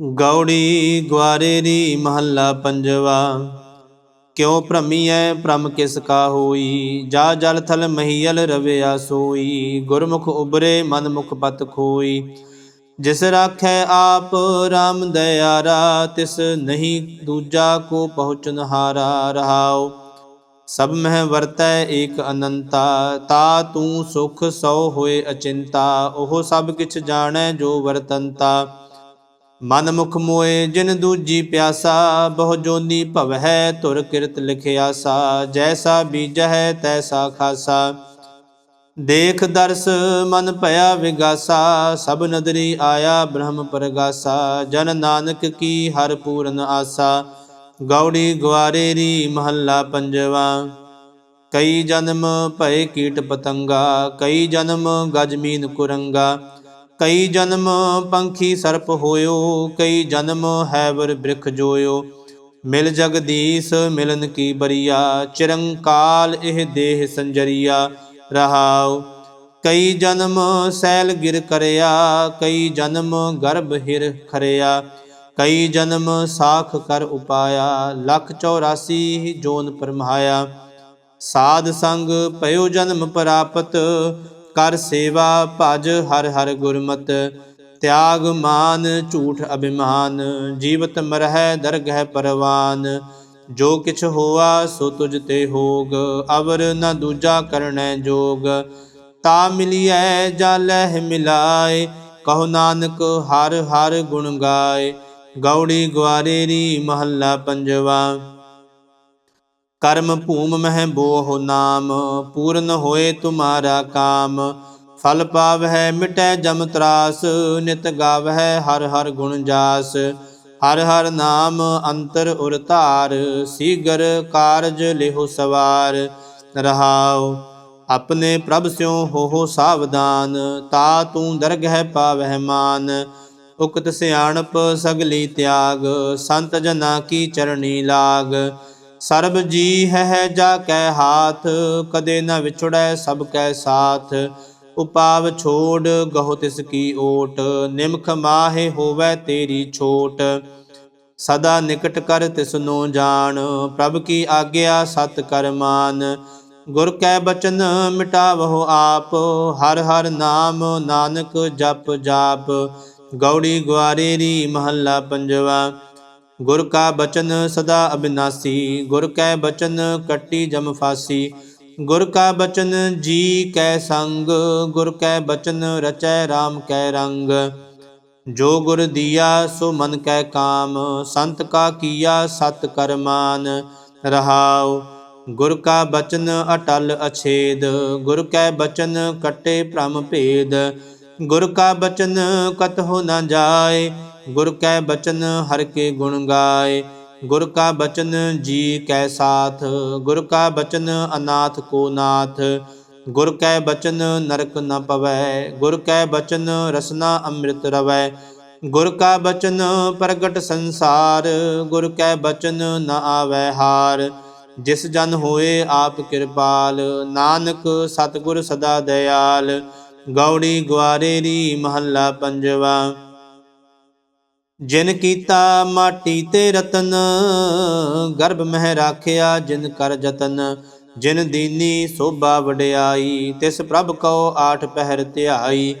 ਗੌੜੀ ਗਵਾਰੇਰੀ ਮਹੱਲਾ ਪੰਜਵਾ। ਕਿਉ ਭ੍ਰਮੀਐ ਭ੍ਰਮ ਕਿਸ ਕਾ ਹੋਈ? ਜਾ ਜਲ ਥਲ ਮਹੀਲ ਰਵਿਆ ਸੋਈ। ਗੁਰਮੁਖ ਉਬਰੇ ਮਨ ਮੁਖ ਪਤ ਖੋਈ। ਜਿਸ ਰਾਖੈ ਆਪ RAM ਦਇਆਰਾ ਤਿਸ ਨਹੀਂ ਦੂਜਾ ਕੋ ਪਹੁੰਚਨ ਹਾਰਾ ਰਹਾਉ, ਸਭ ਮਹਿ ਵਰਤੈ ਏਕ ਅਨੰਤਾ। ਤਾ ਤੂੰ ਸੁਖ ਸੋ ਹੋਏ ਅਚਿੰਤਾ। ਉਹ ਸਭ ਕਿਛ ਜਾਣੈ ਜੋ ਵਰਤੰਤਾ। ਮਨ ਮੁਖ ਮੋਏ ਜਿਨ ਦੂਜੀ ਪਿਆਸਾ, ਬਹੁ ਜੋਨੀ ਹੈ ਤੁਰ ਕਿਰਤ ਲਿਖਿਆਸਾ, ਜੈਸਾ ਬੀਜ ਹੈ ਤੈਸਾ ਖਾਸਾ। ਦੇਖ ਦਰਸ ਮਨ ਭਇਆ ਵਿਗਾਸਾ, ਸਭ ਨਦਰੀ ਆਇਆ ਬ੍ਰਹਮ ਪਰਗਾਸਾ, ਜਨ ਨਾਨਕ ਕੀ ਹਰ ਪੂਰਨ ਆਸਾ। ਗੌੜੀ ਗਵਾਰੇਰੀ ਮਹੱਲਾ ਪੰਜਵਾ। ਕਈ ਜਨਮ ਭਏ ਕੀਟ ਪਤੰਗਾ, ਕਈ ਜਨਮ ਗਜਮੀਨ ਕੁਰੰਗਾ। ਕਈ ਜਨਮ ਪੰਖੀ ਸਰਪ ਹੋਇਓ, ਕਈ ਜਨਮ ਹੈਵਰ ਬ੍ਰਿਖ ਜੋਇਓ। ਮਿਲ ਜਗਦੀਸ਼ ਮਿਲਨ ਕੀ ਬਰੀਆ, ਚਿਰੰਕਾਲ ਇਹ ਦੇਹ ਸੰਜਰੀਆ। ਰਹਾਉ, ਕਈ ਜਨਮ ਸੈਲ ਗਿਰ ਕਰਿਆ, ਕਈ ਜਨਮ ਗਰਭ ਹਿਰ ਖਰਿਆ। ਕਈ ਜਨਮ ਸਾਖ ਕਰ ਉਪਾਇਆ, ਲੱਖ 84 ਜੋਨ ਪਰਮਾਇਆ। ਸਾਧ ਸੰਗ ਭਇਓ ਜਨਮ ਪ੍ਰਾਪਤ ਕਰ ਸੇਵਾ ਭਜ ਹਰ ਹਰ ਗੁਰਮਤ, ਤਿਆਗ ਮਾਨ ਝੂਠ ਅਭਿਮਾਨ, ਜੀਵਤ ਮਰਹਿ ਦਰਗਹਿ ਪਰਵਾਨ। ਜੋ ਕਿਛ ਹੋਆ ਸੋ ਤੁਜ ਤੇ ਹੋਗ, ਅਵਰ ਨ ਦੂਜਾ ਕਰਣੈ ਜੋਗ। ਤਾ ਮਿਲਿਐ ਜਾਲਹਿ ਮਿਲਾਏ, ਕਹੋ ਨਾਨਕ ਹਰ ਹਰ ਗੁਣ ਗਾਏ। ਗੌੜੀ ਗਵਾਰੇਰੀ ਮਹੱਲਾ ਪੰਜਵਾ। ਕਰਮ ਭੂਮ ਮਹਿ ਬੋਹ ਨਾਮ, ਪੂਰਨ ਹੋਏ ਤੁਮਾਰਾ ਕਾਮ। ਫਲ ਪਾਵਹਿ ਮਿਟੈ ਜਮ ਤਰਾਸ, ਨਿਤ ਗਾਵਹਿ ਹਰ ਹਰ ਗੁਣ ਜਾਸ। ਹਰ ਹਰ ਨਾਮ ਅੰਤਰ ਉਰ ਧਾਰ, ਸੀਗਰ ਕਾਰਜ ਲਿਹੁ ਸਵਾਰ। ਰਹਾਉ, ਆਪਣੇ ਪ੍ਰਭ ਸਿਉ ਹੋ ਹੋ ਸਾਵਧਾਨ, ਤਾ ਤੂੰ ਦਰਗਹਿ ਪਾਵਹਿ ਮਾਨ। ਉਕਤ ਸਿਆਣਪ ਸਗਲੀ ਤਿਆਗ, ਸੰਤ ਜਨਾ ਕੀ ਚਰਣੀ ਲਾਗ। ਸਰਬ ਜੀ ਹੈ ਜਾ ਕੈ ਹਾਥ, ਕਦੇ ਨ ਵਿਛੜੈ ਸਭ ਕੈ ਸਾਥ। ਉਪਾਵ ਛੋੜ ਗਹੁ ਤਿਸ ਕੀ ਓਟ, ਨਿਮਖ ਮਾਹੇ ਹੋਵੈ ਤੇਰੀ ਛੋਟ। ਸਦਾ ਨਿਕਟ ਕਰ ਤਿਸ ਨੂੰ ਜਾਣ, ਪ੍ਰਭ ਕੀ ਆਗਿਆ ਸਤ ਕਰ ਮਾਨ। ਗੁਰ ਕੈ ਬਚਨ ਮਿਟਾਵਹੁ ਆਪ, ਹਰ ਹਰ ਨਾਮ ਨਾਨਕ ਜਪ ਜਾਪ। ਗੌੜੀ ਗਵਾਰੇਰੀ ਮਹੱਲਾ ਪੰਜਵਾ। ਗੁਰ ਕਾ ਬਚਨ ਸਦਾ ਅਬਿਨਾਸੀ, ਗੁਰ ਕੈ ਬਚਨ ਕੱਟੀ ਜਮ ਫਾਸੀ। ਗੁਰ ਕਾ ਬਚਨ ਜੀ ਕੈ ਸੰਗ, ਗੁਰ ਕੈ ਬਚਨ ਰਚੈ RAM ਕੈ ਰੰਗ। ਜੋ ਗੁਰ ਦੀਆ, ਸੋ ਮਨ ਕੈ ਕਾਮ। ਸੰਤ ਕਾ ਕੀਆ, ਸਤ ਕਰਮਾਨ ਰਹਾਉ, ਗੁਰ ਕਾ ਬਚਨ ਅਟਲ ਅਛੇਦ। ਗੁਰ ਕੈ ਬਚਨ ਕਟੇ ਭ੍ਰਮ ਭੇਦ। ਗੁਰ ਕਾ ਬਚਨ ਕਤ ਹੋ ਨਾ ਜਾਏ, ਗੁਰ ਕੈ ਬਚਨ ਹਰ ਕੇ ਗੁਣ ਗਾਏ। ਗੁਰ ਕਾ ਬਚਨ ਜੀ ਕੈ ਸਾਥ, ਗੁਰ ਕਾ ਬਚਨ ਅਨਾਥ ਕੋ ਨਾਥ। ਗੁਰ ਕੈ ਬਚਨ ਨਰਕ ਨ ਪਵੈ, ਗੁਰ ਕੈ ਬਚਨ ਰਸਨਾ ਅੰਮ੍ਰਿਤ ਰਵੈ। ਗੁਰ ਕਾ ਬਚਨ ਪ੍ਰਗਟ ਸੰਸਾਰ, ਗੁਰ ਕੈ ਬਚਨ ਨ ਆਵੈ ਹਾਰ। ਜਿਸ ਜਨ ਹੋਏ ਆਪ ਕਿਰਪਾਲ, ਨਾਨਕ ਸਤਿਗੁਰ ਸਦਾ ਦਇਆਲ। ਗੌੜੀ ਗਵਾਰੇਰੀ ਮਹੱਲਾ ਪੰਜਵਾ। ਜਿਨ ਕੀਤਾ ਮਾਟੀ ਤੇ ਰਤਨ, ਗਰਭ ਮਹਿ ਰਾਖਿਆ ਜਿਨ ਕਰ ਜਤਨ। ਜਿਨ ਦੀਨੀ ਸੋਭਾ ਵਡਿਆਈ, ਤਿਸ ਪ੍ਰਭ ਕਉ ਆਠ ਪਹਿਰ ਧਿਆਈ।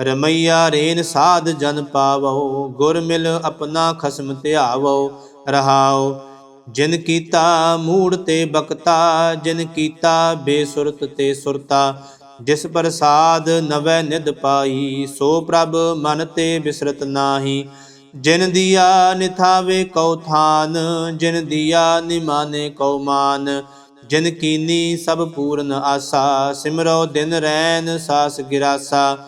ਰਮਈਆ ਰੇਨ ਸਾਧ ਜਨ ਪਾਵੋ, ਗੁਰ ਮਿਲ ਆਪਣਾ ਖਸਮ ਧਿਆਵੋ ਰਹਾਉ ਜਿਨ ਕੀਤਾ ਮੂੜ ਤੇ ਬਕਤਾ, ਜਿਨ ਕੀਤਾ ਬੇਸੁਰਤ ਤੇ ਸੁਰਤਾ। ਜਿਸ ਪ੍ਰਸਾਦ ਨਵੈ ਨਿਦ ਪਾਈ, ਸੋ ਪ੍ਰਭ ਮਨ ਤੇ ਬਿਸਰਤ ਨਾਹੀ। ਜਿਨ ਦੀਆ ਨਿਥਾਵੇ ਕਉ ਥਾਨ, ਜਿਨ ਦੀਆ ਨਿਮਾਨੇ ਕਉ ਮਾਨ। ਜਿਨ ਕੀਨੀ ਸਭ ਪੂਰਨ ਆਸਾ, ਸਿਮਰੋ ਦਿਨ ਰੈਨ ਸਾਸ ਗਿਰਾਸਾ।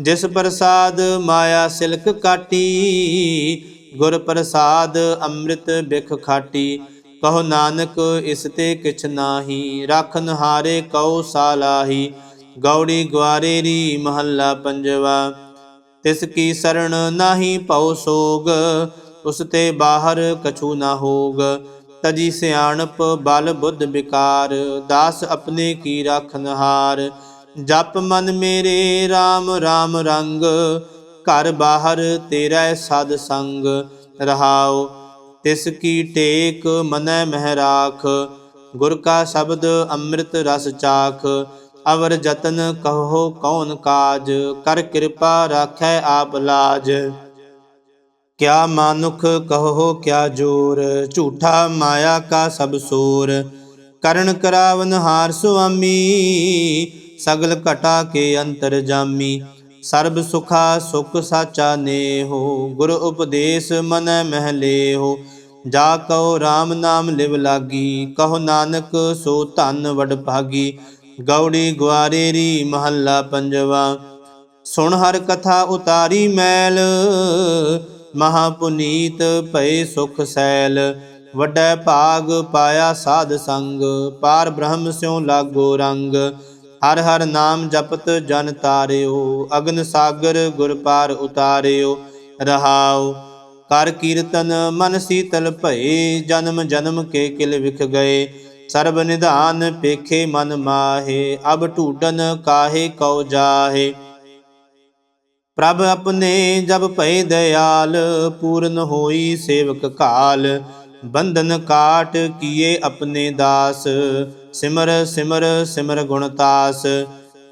ਜਿਸ ਪ੍ਰਸਾਦ ਮਾਇਆ ਸਿਲਕ ਕਾਟੀ, ਗੁਰ ਪ੍ਰਸਾਦ ਅੰਮ੍ਰਿਤ ਬਿਖ ਖਾਟੀ। ਕਹੋ ਨਾਨਕ, ਇਸ ਤੇ ਕਿਛ ਨਾਹੀ ਰਖਨ ਹਾਰੇ ਕਉ ਸਾਲਾਹੀ ਗੌੜੀ ਗਵਾਰੇਰੀ ਮਹੱਲਾ ਪੰਜਵਾ। ਤਿਸ ਕੀ ਸਰਣ ਨਾਹੀ ਭਉ ਸੋਗ, ਉਸ ਤੇ ਬਾਹਰ ਕਛੂ ਨਾ ਹੋਗ। ਤਜੀ ਸਿਆਣਪ ਬਲ ਬੁੱਧ ਵਿਕਾਰ ਦਾਸ ਆਪਣੇ ਕੀ ਰਾਖਨ ਹਾਰ ਜਪ ਮਨ ਮੇਰੇ RAM RAM ਰੰਗ, ਘਰ ਬਾਹਰ ਤੇਰਾ ਸਦ ਸੰਗ। ਰਹਾਓ ਤਿਸ ਕੀ ਟੇਕ ਮਨੈ ਮਹਿ ਰਾਖ। ਗੁਰ ਕਾ ਸ਼ਬਦ ਅੰਮ੍ਰਿਤ ਰਸ ਚਾਖ। ਅਵਰ ਜਤਨ ਕਹੋ ਕੌਣ ਕਾਜ? ਕਰ ਕਿਰਪਾ ਰਾਖੈ ਆਪ ਲਾਜ। ਕਿਆ ਮਾਨੁਖ ਕਹੋ ਕਿਆ ਜੋਰ? ਝੂਠਾ ਮਾਇਆ ਕਾ ਸਭ ਸੋਰ। ਕਰਨ ਕਰਾਵਨ ਹਾਰ ਸੁਆਮੀ, ਸਗਲ ਘਟਾ ਕੇ ਅੰਤਰ ਜਾਮੀ। ਸਰਬ ਸੁਖਾ ਸੁਖ ਸਾਚਾ ਨੇਹੋ, ਗੁਰ ਉਪਦੇਸ਼ ਮਨ ਮਹਿ ਲੇਹੋ। ਜਾ ਕਉ RAM ਨਾਮ ਲਿਵ ਲਾਗੀ, ਕਹੋ ਨਾਨਕ ਸੋ ਧਨ ਵਡ ਭਾਗੀ। ਗੌੜੀ ਗਵਾਰੇਰੀ ਮਹੱਲਾ ਪੰਜਵਾ। ਸੁਣ ਹਰ ਕਥਾ ਉਤਾਰੀ ਮੈਲ, ਮਹਾ ਪੁਨੀਤ ਭਏ ਸੁਖ ਸੈਲ। ਵੱਡਾ ਭਾਗ ਪਾਇਆ ਸਾਧ ਸੰਗ, ਪਾਰ ਬ੍ਰਹਮ ਸਿਉ ਲਾਗੋ ਰੰਗ। ਹਰ ਹਰ ਨਾਮ ਜਪਤ ਜਨ ਤਾਰਿਓ, ਅਗਨ ਸਾਗਰ ਗੁਰ ਪਾਰ ਉਤਾਰਿਓ। ਰਹਾਓ ਕਰ ਕੀਰਤਨ ਮਨ ਸੀਤਲ ਭਏ, ਜਨਮ ਜਨਮ ਕੇ ਕਿਲ ਵਿਖ ਗਏ। ਸਰਬ ਨਿਧਾਨ ਪੇਖੇ ਮਨ ਮਾਹੇ, ਅਬ ਢੂਡਨ ਕਾਹੇ ਕਉ ਜਾਹੇ। ਪ੍ਰਭ ਆਪਣੇ ਜਬ ਭਏ ਦਇਆਲ, ਪੂਰਨ ਹੋਈ ਸੇਵਕ ਕਾਲ। ਬੰਧਨ ਕਾਟ ਕੀਏ ਆਪਣੇ ਦਾਸ, ਸਿਮਰ ਸਿਮਰ ਸਿਮਰ ਗੁਣਤਾਸ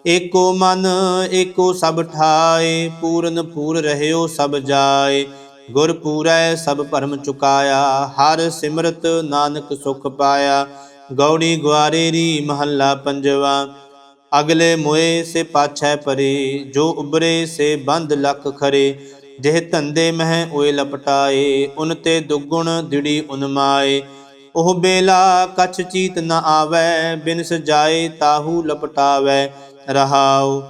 ਏਕੋ ਮਨ, ਏਕੋ ਸਭ ਠਾਏ, ਪੂਰਨ ਪੂਰ ਰਹਿਓ ਸਭ ਜਾਏ। ਗੁਰ ਪੂਰੈ ਸਭ ਭਰਮ ਚੁਕਾਇਆ, ਹਰ ਸਿਮਰਤ ਨਾਨਕ ਸੁਖ ਪਾਇਆ। ਗੌੜੀ ਗਵਾਰੇਰੀ ਮਹੱਲਾ ਪੰਜਵਾ। ਅਗਲੇ ਮੋਏ ਸੇ ਪਾਛੈ ਪਰੇ, ਜੋ ਉਬਰੇ ਸੇ ਬੰਦ ਲੱਖ ਖਰੇ। ਜਿਹ ਧੰਦੇ ਮਹਿ ਓਏ ਲਪਟਾਏ, ਉਨ ਤੇ ਦੁਗੁਣ ਦਿੜੀ ਉਨਮਾਏ ਉਹ ਬੇਲਾ ਕਛ ਚੀਤ ਨ ਆਵੈ ਬਿਨ ਸਜਾਏ ਤਾਹੂ ਲਪਟਾਵੈ। ਰਹਾਉ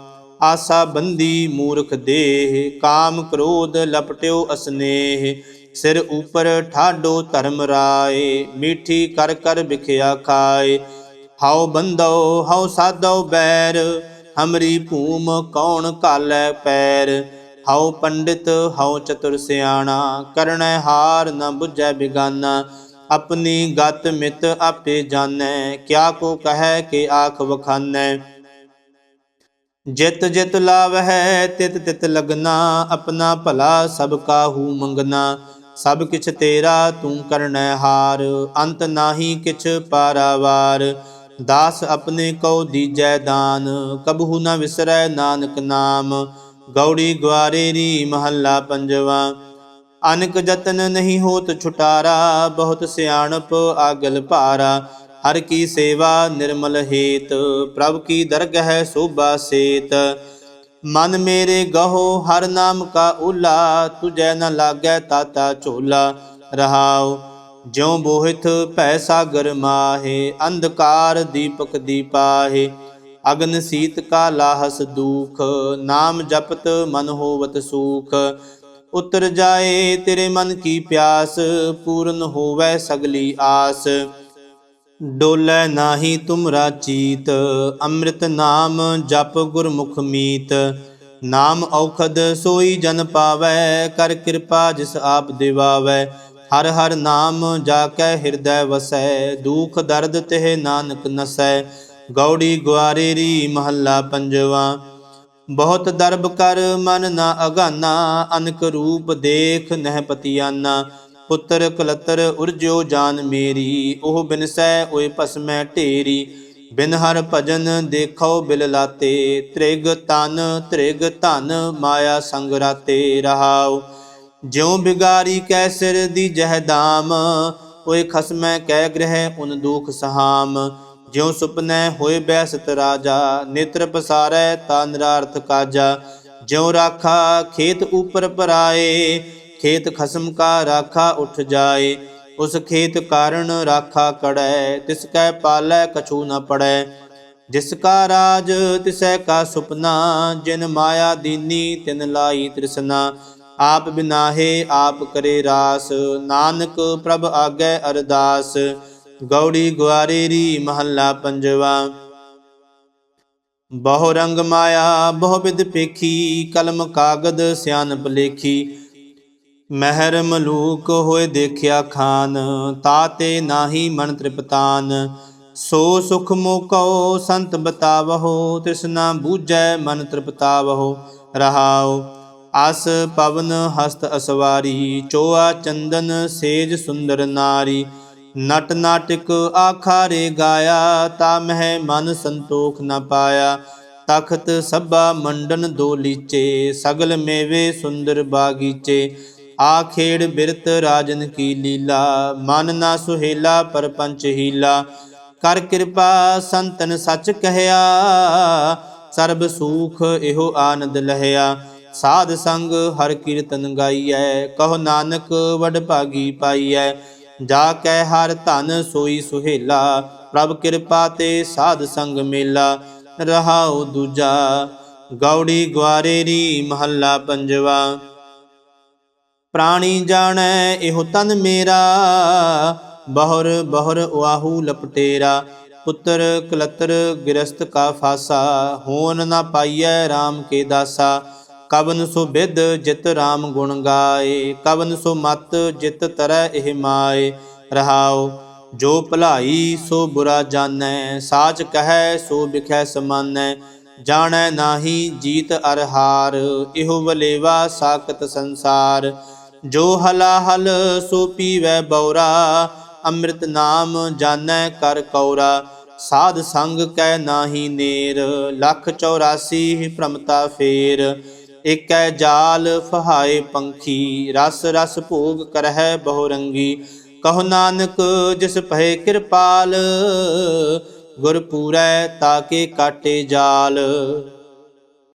ਆਸਾ ਬੰਦੀ ਮੂਰਖ ਦੇਹ, ਕਾਮ ਕ੍ਰੋਧ ਲਪਟਿਓ ਅਸਨੇਹ। ਸਿਰ ਉਪਰ ਠਾਡੋ ਧਰਮ ਰਾਏ, ਮੀਠੀ ਕਰ ਕਰ ਵਿਖਿਆ ਖਾਏ। ਹਉ ਬੰਦੋ ਹਉ ਸਾਧੋ ਬੈਰ, ਹਮਰੀ ਭੂਮ ਕੌਣ ਕਾਲੈ ਪੈਰ। ਹਉ ਪੰਡਿਤ, ਹਉ ਚਤੁਰ ਸਿਆਣਾ ਕਰਣੈ ਹਾਰ ਨ ਬੁਝੈ ਬਿਗਾਨਾ। ਆਪਣੀ ਗਤ ਮਿਤ ਆਪੇ ਜਾਣੈ, ਕਿਆ ਕੋ ਕਹੈ ਕਿ ਆਖ ਵਖਾਨੈ। ਜਿਤ ਜਿਤ ਲਾਵਹਿ, ਤਿਤ ਤਿਤ ਲਗਨਾ, ਆਪਣਾ ਭਲਾ ਸਭ ਕਾਹੂ ਮੰਗਨਾ। ਸਭ ਕਿਛ ਤੇਰਾ ਤੂੰ ਕਰਨੈ ਹਾਰ, ਅੰਤ ਨਾਹੀ ਕਿਛ ਪਾਰਾਵਾਰ। ਦਾਸ ਆਪਣੇ ਕਉ ਦੀਜੈ ਦਾਨ, ਕਬਹੂ ਨ ਵਿਸਰੈ ਨਾਨਕ ਨਾਮ। ਗੌੜੀ ਗਵਾਰੇਰੀ ਮਹੱਲਾ ਪੰਜਵਾ। ਅਨਕ ਜਤਨ ਨਹੀਂ ਹੋਤ ਛੁਟਾਰਾ, ਬਹੁਤ ਸਿਆਣਪ ਆਗਲ ਭਾਰਾ। ਹਰ ਕੀ ਸੇਵਾ ਨਿਰਮਲ ਹੇਤ, ਪ੍ਰਭ ਕੀ ਦਰਗਹਿ ਸੋਭਾ ਸੇਤ। ਮਨ ਮੇਰੇ ਗਹੋ, ਹਰ ਨਾਮ ਕਾ ਉਲਾ ਤੁਜੈ ਨ ਲਾਗੈ ਤਾਤਾ ਝੋਲਾ। ਰਹਾਉ, ਜਿਉ ਬੋਹਿਤ ਭੈ ਸਾਗਰ ਮਾਹੇ, ਅੰਧਕਾਰ ਦੀਪਕ ਦੀਪਾਹੇ ਅਗਨ ਸੀਤ ਕਾ ਲਾਹਸ ਦੂਖ, ਨਾਮ ਜਪਤ ਮਨ ਹੋਵਤ ਸੂਖ। ਉਤਰ ਜਾਏ ਤੇਰੇ ਮਨ ਕੀ ਪਿਆਸ, ਪੂਰਨ ਹੋਵੇ ਸਗਲੀ ਆਸ। ਡੋਲੇ ਨਾਹੀ ਤੁਮਰਾ ਚੀਤ, ਅੰਮ੍ਰਿਤ ਨਾਮ ਜਪ ਗੁਰਮੁਖ ਮੀਤ। ਨਾਮ ਔਖਦ ਸੋਈ ਜਨ ਪਾਵੈ, ਕਰ ਕਿਰਪਾ ਜਿਸ ਆਪ ਦਿਵਾਵੈ। ਹਰ ਹਰ ਨਾਮ ਜਾ ਕੈ ਹਿਰਦੈ ਵਸੈ, ਦੁਖ ਦਰਦ ਤਿਹ ਨਾਨਕ ਨਸੈ। ਗੌੜੀ ਗਵਾਰੇਰੀ ਮਹੱਲਾ ਪੰਜਵਾ। ਬਹੁਤ ਦਰਬ ਕਰ ਮਨ ਨਾ ਅਗਾਨਾ, ਅਨਕ ਰੂਪ ਦੇਖ ਨਹਿ ਪਤੀਆਨਾ। ਪੁੱਤਰ ਕਲਤਰ ਉਰਜੋ ਜਾਨ ਮੇਰੀ, ਉਹ ਬਿਨਸੈ ਓਏ ਭਸਮੈ ਢੇਰੀ। ਬਿਨ ਹਰ ਭਜਨ ਦੇਖੋ ਬਿਲ ਲਾਤੇ, ਤ੍ਰਿਗ ਤਨ, ਤ੍ਰਿਗ ਧਨ ਮਾਇਆ ਸੰਗ ਰਾਤੇ ਰਹਾਉ। ਜਿਉ ਬਿਗਾਰੀ ਕੈ ਸਿਰ ਦੀ ਜਹਦਾਮ ਓਏ ਖਸਮੈ ਕਹਿ ਗ੍ਰਹਿ ਉਨ ਦੁਖ ਸਹਾਮ। ਜਿਉ ਸੁਪਨੈ ਹੋਏ ਬੈਸਤ ਰਾਜਾ, ਨੇਤਰ ਪਸਾਰੈ ਤਾ ਨਿਰਾਰਥ ਕਾਜਾ। ਜਿਉ ਰਾਖਾ ਖੇਤ ਉਪਰ ਪਰਾਏ ਖੇਤ ਖਸਮ ਕਾ ਰਾਖਾ ਉਠ ਜਾਏ, ਉਸ ਖੇਤ ਕਾਰਨ ਰਾਖਾ ਕੜੈ, ਤਿਸ ਕੈ ਪਾਲੈ ਕਛੂ ਨ ਪੜੈ। ਜਿਸ ਕਾ ਰਾਜ ਤਿਸੈ ਕਾ ਸੁਪਨਾ, ਜਿਨ ਮਾਇਆ ਦੀਨੀ ਤਿਨ ਲਾਈ ਤ੍ਰਿਸ਼ਨਾ। ਆਪ ਬਿਨਾਹੇ ਆਪ ਕਰੇ ਰਾਸ, ਨਾਨਕ ਪ੍ਰਭ ਆਗੈ ਅਰਦਾਸ। ਗੌੜੀ ਗਵਾਰੇਰੀ ਮਹੱਲਾ ਪੰਜਵਾ। ਬਹੁ ਰੰਗ ਮਾਇਆ, ਬਹੁ ਵਿਦ ਪੇਖੀ, ਕਲਮ ਕਾਗਦ ਸਿਆਨਪ ਲੇਖੀ। ਮਹਿਰ ਮਲੂਕ ਹੋਏ ਦੇਖਿਆ ਖਾਨ ਤਾਤੇ ਨਾਹੀ ਮਨ ਤ੍ਰਿਪਤਾਨ। ਸੋ ਸੁਖ ਮੋਕਉ ਸੰਤ ਬਤਾਵਹੋ ਤ੍ਰਿਸ਼ਨਾ ਬੂਝੈ ਮਨ ਤ੍ਰਿਪਤਾਵਹੋ। ਰਹਾਉ ਆਸ ਪਵਨ ਹਸਤ ਅਸਵਾਰੀ, ਚੋਆ ਚੰਦਨ ਸੇਜ ਸੁੰਦਰ ਨਾਰੀ। ਨਟ ਨਾਟਕ ਆਖਾਰੇ ਗਾਇਆ, ਤਾ ਮਹਿ ਮਨ ਸੰਤੋਖ ਨ ਪਾਇਆ। ਤਖਤ ਸਭਾ ਮੰਡਨ ਦੋ ਲੀਚੇ, ਸਗਲ ਮੇਵੇ ਸੁੰਦਰ ਬਾਗੀਚੇ। ਆ ਖੇੜ ਬਿਰਤ ਰਾਜਨ ਕੀ ਲੀਲਾ, ਮਨ ਨਾ ਸੁਹੇਲਾ ਪਰਪੰਚ ਹੀਲਾ। ਕਰ ਕਿਰਪਾ ਸੰਤਨ ਸੱਚ ਕਹਿਆ, ਸਰਬ ਸੂਖ ਇਹੋ ਆਨੰਦ ਲਹਿਆ। ਸਾਧ ਸੰਗ ਹਰ ਕੀਰਤਨ ਗਾਈਐ, ਕਹੋ ਨਾਨਕ ਵਡ ਭਾਗੀ ਪਾਈਐ। ਜਾ ਕੈ ਹਰ ਧਨ ਸੋਈ ਸੁਹੇਲਾ, ਪ੍ਰਭ ਕਿਰਪਾ ਤੇ ਸਾਧ ਸੰਗ ਮੇਲਾ। ਰਹਾਉ ਦੂਜਾ, ਗੌੜੀ ਗਵਾਰੇਰੀ ਮਹੱਲਾ ਪੰਜਵਾ। ਪ੍ਰਾਣੀ ਜਾਣੈ, ਇਹੋ ਤਨ ਮੇਰਾ। ਬਹੁਰ ਬਹੁਰ ਵਾਹੂ ਲਪਟੇਰਾ ਪੁੱਤਰ, ਕਲਤਰ ਗਿਰਸਤ ਕਾ ਫਾਸਾ। ਹੋਨ ਨਾ ਪਾਈਐ RAM ਕੇ ਦਾਸਾ। ਕਵਨ ਸੋ ਬਿਦ ਜਿਤ RAM ਗੁਣ ਗਾਏ। ਕਵਨ ਸੋ ਮਤ ਜਿਤ ਤਰੈ ਇਹ ਮਾਏ। ਰਹਾਓ ਜੋ ਭਲਾਈ ਸੋ ਬੁਰਾ ਜਾਣੈ। ਸਾਚ ਕਹੈ ਸੋ ਵਿਖੈ ਸਮਾਨੈ। ਜਾਣੈ ਨਾਹੀ ਜੀਤ ਅਰਹਾਰ। ਇਹੋ ਵਲੇਵਾ ਸਾਖਤ ਸੰਸਾਰ। ਜੋ ਹਲਾ ਹਲ ਸੋ ਪੀਵੈ ਬਉਰਾ ਅੰਮ੍ਰਿਤ ਨਾਮ ਜਾਣੈ ਕਰ ਕੌਰਾ। ਸਾਧ ਸੰਗ ਕੈ ਨਾਹੀ ਨੇਰ, ਲੱਖ 84 ਭ੍ਰਮਤਾ ਫੇਰ। ਏਕੈ ਜਾਲ ਫਹਾਏ ਪੰਖੀ, ਰਸ ਰਸ ਭੋਗ ਕਰਹਿ ਬਹੁ ਰੰਗੀ ਕਹੋ ਨਾਨਕ, ਜਿਸ ਭਏ ਕਿਰਪਾਲ, ਗੁਰ ਪੂਰੈ ਤਾਕੇ ਕਾਟੇ ਜਾਲ।